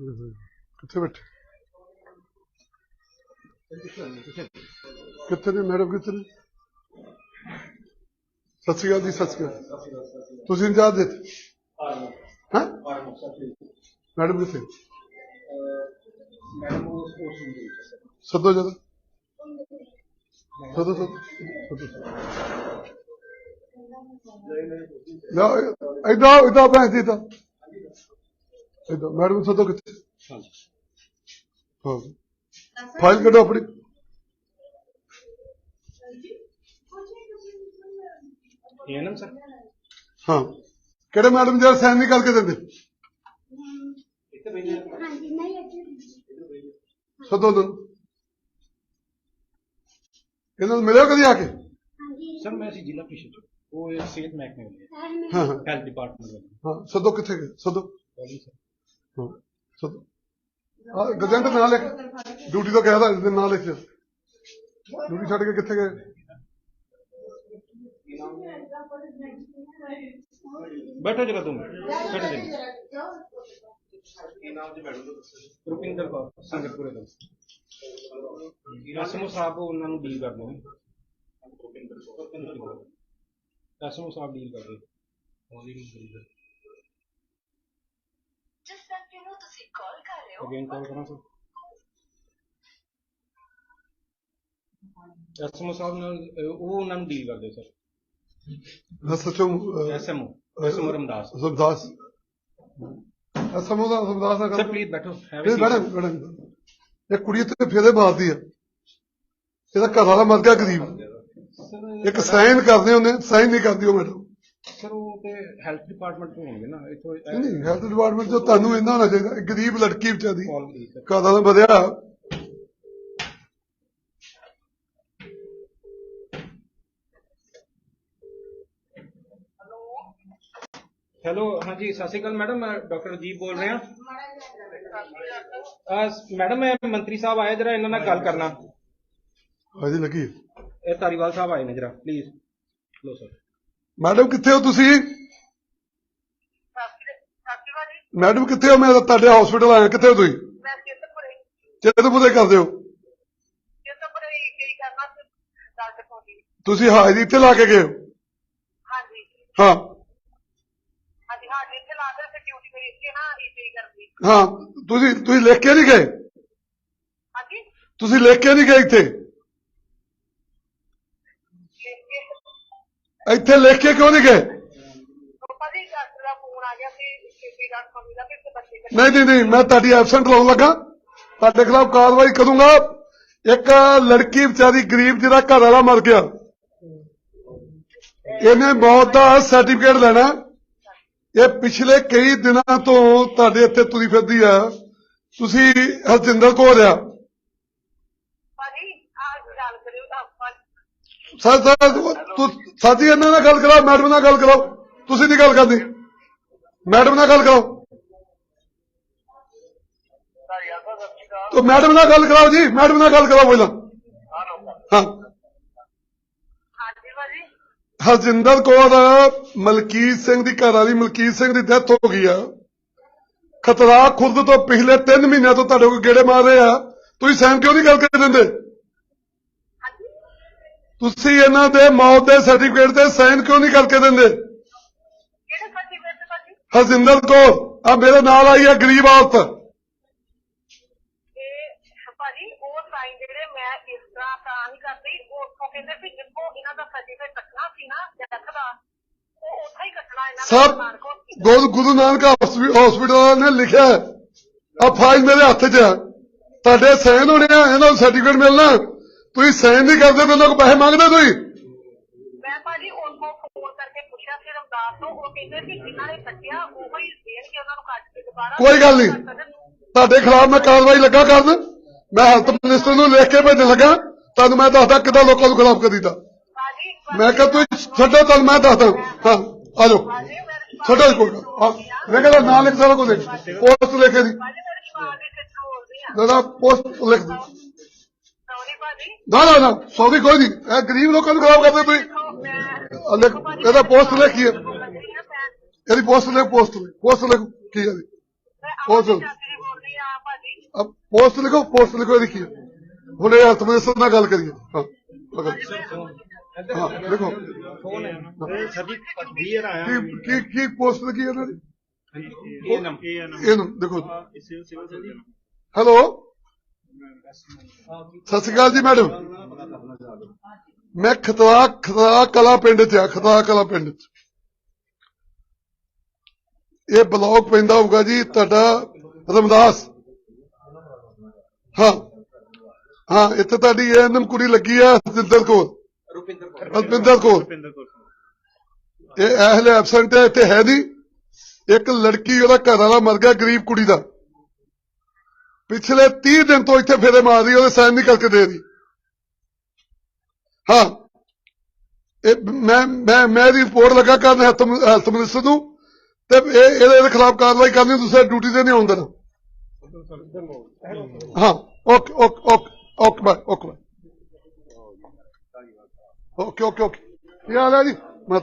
ਕਿੱਥੇ ਬੈਠੇ। ਕਿੱਥੇ ਨੇ ਮੈਡਮ, ਕਿੱਥੇ ਨੇ? ਸਤਿ ਸ਼੍ਰੀ ਅਕਾਲ ਜੀ, ਸਤਿ ਸ਼੍ਰੀ ਅਕਾਲ। ਤੁਸੀਂ ਇੰਚਾਰਜ ਦੇ ਹਾਂ? ਮੈਡਮ ਕਿੱਥੇ? ਸਦੋ ਜਦ ਸਦੋ ਸੱਦੋ ਸੱਦੋ ਨਾ, ਇਦਾਂ ਇਦਾਂ ਭੈਣ ਜੀ ਤਾਂ ਇਦਾਂ ਮੈਡਮ ਸੱਦੋ ਕਿੱਥੇ? ਹਾਂ। ਫਾਈਲ ਕੱਢੋ ਆਪਣੀ। ਇਹ ਨਾ ਸਰ? ਹਾਂ। ਕਿਹੜੇ ਮੈਡਮ ਜਿਹੜਾ ਸਾਈਨ ਨਹੀਂ ਕਰਕੇ ਦਿੰਦੇ? ਇੱਥੇ ਬੈਠੇ ਹਾਂਜੀ ਨਹੀਂ ਇੱਥੇ ਸੱਦੋ ਨੂੰ ਇਹਨਾਂ ਨੂੰ ਮਿਲਿਓ ਕਦੀ ਆ ਕੇ? ਸਰ ਮੈਂ ਸੀ ਜ਼ਿਲ੍ਹਾ ਪ੍ਰੀਸ਼ਦ ਉਹ ਇਹ ਸਿਹਤ ਮਹਿਕਮੇ ਵਾਲੇ ਹਾਂ ਹਾਂ। ਹੈਲਥ ਡਿਪਾਰਟਮੈਂਟ ਵਾਲੇ। ਹਾਂ ਸੱਦੋ ਕਿੱਥੇ ਗਏ? ਸੱਦੋ ਗਜੰਟ ਨਾਂ ਲਿਖ ਡਿਊਟੀ ਤੋਂ ਕਹਿਦਾ ਇਸ ਦਿਨ ਨਾਂ ਲਿਖ ਡਿਊਟੀ ਛੱਡ ਕੇ ਕਿੱਥੇ ਗਏ? ਬੈਠੋ ਜਰਾ ਤੁਮ ਬੈਠੋ ਜੀ। ਰੁਪਿੰਦਰ ਕੌਰ ਸੰਗਤਪੁਰੇ ਤੋਂ। ਐਸਐਮਓ ਸਾਹਿਬ ਉਹਨਾਂ ਨੂੰ ਡੀਲ ਕਰਦੇ ਨੇ। ਐਸਐਮਓ ਸਾਹਿਬ ਡੀਲ ਕਰਦੇ ਉਹਦੀ ਨਹੀਂ ਡੀਲ ਜਿਸ ਵਿਅਕਤੀ ਨੂੰ ਤੁਸੀਂ ਕਾਲ ਕਰ ਰਹੇ ਹੋ ਅਗੇਨ ਕਾਲ ਕਰਾਂ ਸਰ ਐਸਐਮਓ ਸਾਹਿਬ ਨਾਲ ਉਹ ਉਹਨਾਂ ਨੂੰ ਡੀਲ ਕਰਦੇ ਸਰ ਸੱਚੋ ਐਸਐਮਓ ਐਸਐਮਓ ਰਮਦਾਸ ਸਰਦਾਸ ਅਸਮੋ ਦਾ ਸਰਦਾਸ ਦਾ ਸਰ ਪਲੀਜ਼ ਬੈਠੋ ਇਹ ਮੈਡਮ ਮੈਡਮ ਇਹ ਕੁੜੀ ਤੇ ਫੇਰੇ ਮਾਰਦੀ ਆ ਇਹਦਾ ਘਰ ਵਾਲਾ ਮਰ ਗਿਆ ਗਰੀਬ ਇੱਕ ਸਾਈਨ ਕਰਦੇ ਹੁੰਦੇ ਸਾਈਨ ਨਹੀਂ ਕਰਦੀ ਉਹ ਮੈਡਮ ਸਰ ਉਹ ਤੇ ਹੈਲਥ ਡਿਪਾਰਟਮੈਂਟ ਤੋਂ ਹੋਣਗੇ ਨਾ ਇਥੋਂ ਨਹੀਂ ਹੈਲਥ ਡਿਪਾਰਟਮੈਂਟ ਜੋ ਤੁਹਾਨੂੰ ਇੰਨਾ ਹੋਣਾ ਚਾਹੀਦਾ ਇੱਕ ਗਰੀਬ ਲੜਕੀ ਵਿਚਾਰੀ। ਘਰ ਵਾਲਾ ਵਧਿਆ। ਹੈਲੋ ਹਾਂਜੀ ਸਤਿ ਸ਼੍ਰੀ ਅਕਾਲ ਮੈਡਮ ਮੈਂ ਡਾਕਟਰ ਅਜੀਬ ਬੋਲ ਰਿਹਾ। ਮੈਡਮ ਮੈਂ ਮੰਤਰੀ ਸਾਹਿਬ ਆਏ ਜਰਾ ਇਹਨਾਂ ਨਾਲ ਗੱਲ ਕਰਨਾ। ਹਾਂਜੀ ਲੱਗੀ। ਇਹ ਧਾਰੀਵਾਲ ਸਾਹਿਬ ਆਏ ਨੇ ਜਰਾ ਪਲੀਜ਼ ਲੋ ਸਰ। ਮੈਡਮ ਕਿੱਥੇ ਹੋ ਤੁਸੀਂ? ਮੈਡਮ ਕਿੱਥੇ ਹੋ? ਮੈਂ ਤਾਂ ਤੁਹਾਡੇ ਹਸਪੀਟਲ ਆਇਆ। ਕਿੱਥੇ ਹੋ ਤੁਸੀਂ? ਮੈਂ ਚੇਤਪੁਰੇ ਚੇਤਪੁਰੇ ਕਰਦੇ ਹੋ? ਚੇਤਪੁਰੇ ਕੀ ਕਰਨਾ ਤੁਸੀਂ ਹਾਜ਼ਰੀ ਇੱਥੇ ਲਾ ਕੇ ਗਏ ਹੋ? ਹਾਂਜੀ। ਹਾਂ। ਹਾਂਜੀ ਹਾਂਜੀ ਇੱਥੇ ਲਾ ਕੇ ਫਿਰ ਡਿਊਟੀ ਮੇਰੀ ਇੱਥੇ ਨਾ ਇਹ ਕਰਦੀ। ਹਾਂ। ਤੁਸੀਂ ਤੁਸੀਂ ਲਿਖ ਕੇ ਨਹੀਂ ਗਏ? ਹਾਂਜੀ? ਤੁਸੀਂ ਲਿਖ ਕੇ ਨਹੀਂ ਗਏ ਇੱਥੇ? ਇੱਥੇ ਲਿਖ ਕੇ ਕਿਉਂ ਨਹੀਂ ਗਏ? ਕੋਲ ਨਹੀਂ ਨਹੀਂ ਨਹੀਂ ਮੈਂ ਤੁਹਾਡੀ ਐਬਸੈਂਟ ਲਾਉਣ ਲੱਗਾ। ਤੁਹਾਡੇ ਖਿਲਾਫ ਕਾਰਵਾਈ ਕਰੂੰਗਾ। ਇੱਕ ਲੜਕੀ ਵਿਚਾਰੀ ਗਰੀਬ ਜਿਹਦਾ ਘਰ ਵਾਲਾ ਮਰ ਗਿਆ। ਇਹਨੇ ਮੌਤ ਦਾ ਸਰਟੀਫਿਕੇਟ ਲੈਣਾ। ਇਹ ਪਿਛਲੇ ਕਈ ਦਿਨਾਂ ਤੋਂ ਤੁਹਾਡੇ ਇੱਥੇ ਤੁਰੀ ਫਿਰਦੀ ਆ। ਤੁਸੀਂ ਹਰਜਿੰਦਰ ਕੌਰ ਆ ਭਾਜੀ ਆ ਗੱਲ ਕਰਿਓ ਤਾਂ ਆਪਾਂ ਸਰ ਸਰ ਤੂੰ ਸਾਥੀ ਇਹਨਾਂ ਨਾਲ ਗੱਲ ਕਰਾਓ ਮੈਡਮ ਨਾਲ ਗੱਲ ਕਰਾਓ। ਤੁਸੀਂ ਨਹੀਂ ਗੱਲ ਕਰਨੀ। ਮੈਡਮ ਨਾਲ ਗੱਲ ਕਰਾਓ। ਤੋ ਮੈਡਮ ਨਾਲ ਗੱਲ ਕਰਾਓ ਜੀ ਮੈਡਮ ਨਾਲ ਗੱਲ ਕਰਾਓ ਪਹਿਲਾਂ। ਹਾਂ। ਹਾਂਜੀ ਭਾਜੀ। ਹਰਜਿੰਦਰ ਕੌਰ ਮਲਕੀਤ ਸਿੰਘ ਦੀ ਘਰ ਵਾਲੀ ਮਲਕੀਤ ਸਿੰਘ ਦੀ ਡੈਥ ਹੋ ਗਈ ਆ। ਖਤਰਾ ਖੁਰਦ ਤੋਂ ਪਿਛਲੇ 3 ਮਹੀਨਿਆਂ ਤੋਂ ਤੁਹਾਡੇ ਕੋਲ ਗੇੜੇ ਮਾਰ ਰਹੇ ਆ। ਤੁਸੀਂ ਸਹਿਮ ਕਿਉਂ ਨਹੀਂ ਗੱਲ ਕਰ ਦਿੰਦੇ? ਤੁਸੀਂ ਇਹਨਾਂ ਦੇ ਮੌਤ ਦੇ ਸਰਟੀਫਿਕੇਟ ਤੇ ਸਾਈਨ ਕਿਉਂ ਨਹੀਂ ਕਰਕੇ ਦਿੰਦੇ? ਕਿਹੜੇ ਸਰਟੀਫਿਕੇਟ ਤੇ ਭਾਜੀ? ਹਰਜਿੰਦਰ ਕੌਰ ਆ ਮੇਰੇ ਨਾਲ ਆਈ ਆ ਗਰੀਬ ਔਰਤ। ਤੇ ਭਾਜੀ ਉਹ ਸਾਈਨ ਜਿਹੜੇ ਮੈਂ ਇਸ ਤਰ੍ਹਾਂ ਤਾਂ ਨਹੀਂ ਕਰਦੀ। ਉਹ ਉੱਥੋਂ ਕਹਿੰਦੇ ਵੀ ਜਿੱਥੋਂ ਇਹਨਾਂ ਦਾ ਸਰਟੀਫਿਕੇਟ ਕੱਟਣਾ ਸੀ ਨਾ ਡੈਥ ਦਾ ਉਹ ਉੱਥੇ ਹੀ ਕੱਟਣਾ ਇਹਨਾਂ ਸਭ ਦੁਕਾਨ ਕੋਲ। ਗੁਰੂ ਗੁਰੂ ਨਾਨਕ ਹਸਪੀਟਲ ਨੇ ਲਿਖਿਆ ਆ ਫਾਈਲ ਮੇਰੇ ਹੱਥ 'ਚ ਆ ਤੁਹਾਡੇ ਸਾਈਨ ਹੋਣੇ ਆ ਇਹਨਾਂ ਨੂੰ ਸਰਟੀਫਿਕੇਟ ਮਿਲਣਾ। ਤੁਸੀਂ ਸਾਈਨ ਨਹੀਂ ਕਰਦੇ ਮੈਨੂੰ ਕੋ ਪੈਸੇ ਮੰਗਦੇ ਤੁਸੀਂ? ਮੈਂ ਭਾਜੀ ਉੱਥੋਂ ਫੋਨ ਕਰਕੇ ਪੁੱਛਿਆ ਸੀ ਰਮਦਾਸ ਤੋਂ ਉਹ ਕਹਿੰਦੇ ਕਿ ਜਿਨ੍ਹਾਂ ਨੇ ਕੱਟਿਆ ਉਹ ਹੀ ਦੇਣਗੇ ਉਹਨਾਂ ਨੂੰ ਕੱਟ ਕੇ ਦੁਬਾਰਾ। ਕੋਈ ਗੱਲ ਨਹੀਂ। ਤੁਹਾਡੇ ਖਿਲਾਫ ਮੈਂ ਕਾਰਵਾਈ ਲੱਗਾ ਕਰਨ। ਮੈਂ ਹੈਲਥ ਮਿਨਿਸਟਰ ਨੂੰ ਲਿਖ ਕੇ ਭੇਜਣ ਲੱਗਾ। ਤੁਹਾਨੂੰ ਮੈਂ ਦੱਸਦਾ ਕਿੱਦਾਂ ਲੋਕਾਂ ਨੂੰ ਖਿਲਾਫ ਕਰੀਦਾ। ਭਾਜੀ ਮੈਂ ਕਿਹਾ ਤੁਸੀਂ ਛੱਡੋ ਤੁਹਾਨੂੰ ਮੈਂ ਦੱਸਦਾ। ਹਾਂ ਆ ਜਾਓ। ਛੱਡੋ ਕੋਈ ਮੈਂ ਕਹਿੰਦਾ ਨਾਂ ਲਿਖ ਸਾਰਾ ਕੁਝ ਪੋਸਟ ਲਿਖ ਦੀ ਦਾਦਾ ਪੋਸਟ ਲਿਖ ਦੀ। ਭਾਜੀ ਨਾ ਨਾ ਨਾ ਸੌਰੀ ਕੋਈ ਨਹੀਂ। ਇਹ ਗਰੀਬ ਲੋਕਾਂ ਨੂੰ ਖਰਾਬ ਕਰਦੇ ਤੁਸੀਂ। ਲਿਖ ਇਹਦਾ ਪੋਸਟ ਲਿਖੀ ਹੈ। ਇਹਦੀ ਪੋਸਟ ਲਿਖ ਪੋਸਟ ਲਿਖ ਪੋਸਟ ਲਿਖ ਕੀ ਹੈ। ਇਹਦੀ? ਬੋਲਦੀ ਅਬ ਪੋਸਟ ਲਿਖੋ ਪੋਸਟ ਲਿਖੋ ਲਿਖੀ ਹੁਣ ਇਹ ਹੱਥ ਮਿਨਿਸਟਰ ਨਾਲ ਗੱਲ ਕਰੀਏ। ਹਾਂ ਲਿਖੋ ਫੋਨ ਹੈ ਸਰ ਜੀ ਕਲੀਅਰ ਆਇਆ ਕੀ ਕੀ ਕੀ ਪੋਸਟ ਲਿਖੀ ਇਹਨਾਂ ਦੀ? ਇਹ ਨੰਬਰ ਇਹ ਨੰਬਰ ਦੇਖੋ। ਜੀ ਹੈਲੋ? ਸਤਿ ਸ਼੍ਰੀ ਅਕਾਲ ਜੀ, ਮੈਡਮ। ਮੈਂ ਖਤਰਾ ਖਤਰਾ ਕਲਾ ਪਿੰਡ ਚ ਆ ਖਤਰਾ ਕਲਾ ਪਿੰਡ ਚ। ਇਹ ਬਲੌਕ ਪੈਂਦਾ ਹੋਊਗਾ ਜੀ, ਤੁਹਾਡਾ ਰਮਦਾਸ। ਹਾਂ ਹਾਂ, ਇੱਥੇ ਤੁਹਾਡੀ ਇਹ ਕੁੜੀ ਲੱਗੀ ਆ, ਹਰਜਿੰਦਰ ਕੌਰ। ਰੁਪਿੰਦਰ ਕੌਰ। ਇਹ ਐਹਲੇ ਐਬਸੈਂਟ ਹੈ ਇੱਥੇ ਹੈ ਨਹੀਂ। ਇੱਕ ਲੜਕੀ ਉਹਦਾ ਘਰ ਵਾਲਾ ਮਰ ਗਿਆ, ਗਰੀਬ ਕੁੜੀ ਦਾ। ਪਿਛਲੇ 30 ਦਿਨ ਤੋਂ ਇੱਥੇ ਫੇਰੇ ਮਾਰ ਰਹੀ ਉਹਦੇ ਸਾਈਨ ਨਹੀਂ ਕਰਕੇ ਦੇ ਰਹੀ ਹਾਂ। ਇਹ ਮੈਂ ਮੈਂ ਮੈਂ ਦੀ ਰਿਪੋਰਟ ਲੱਗਾ ਕਰਨ ਹੈਲਥ ਹੈਲਥ ਮਿਨਿਸਟਰ ਨੂੰ, ਤੇ ਇਹ, ਇਹਦੇ ਇਹਦੇ ਖਿਲਾਫ ਕਾਰਵਾਈ ਕਰਨੀ, ਤੁਸੀਂ ਡਿਊਟੀ ਤੇ ਨਹੀਂ ਆਉਂਦੇ ਨਾ। ਹਾਂ। Okay okay okay okay, bye okay bye. Okay okay okay. ਕੀ ਆ ਹੈ ਜੀ? ਮਤ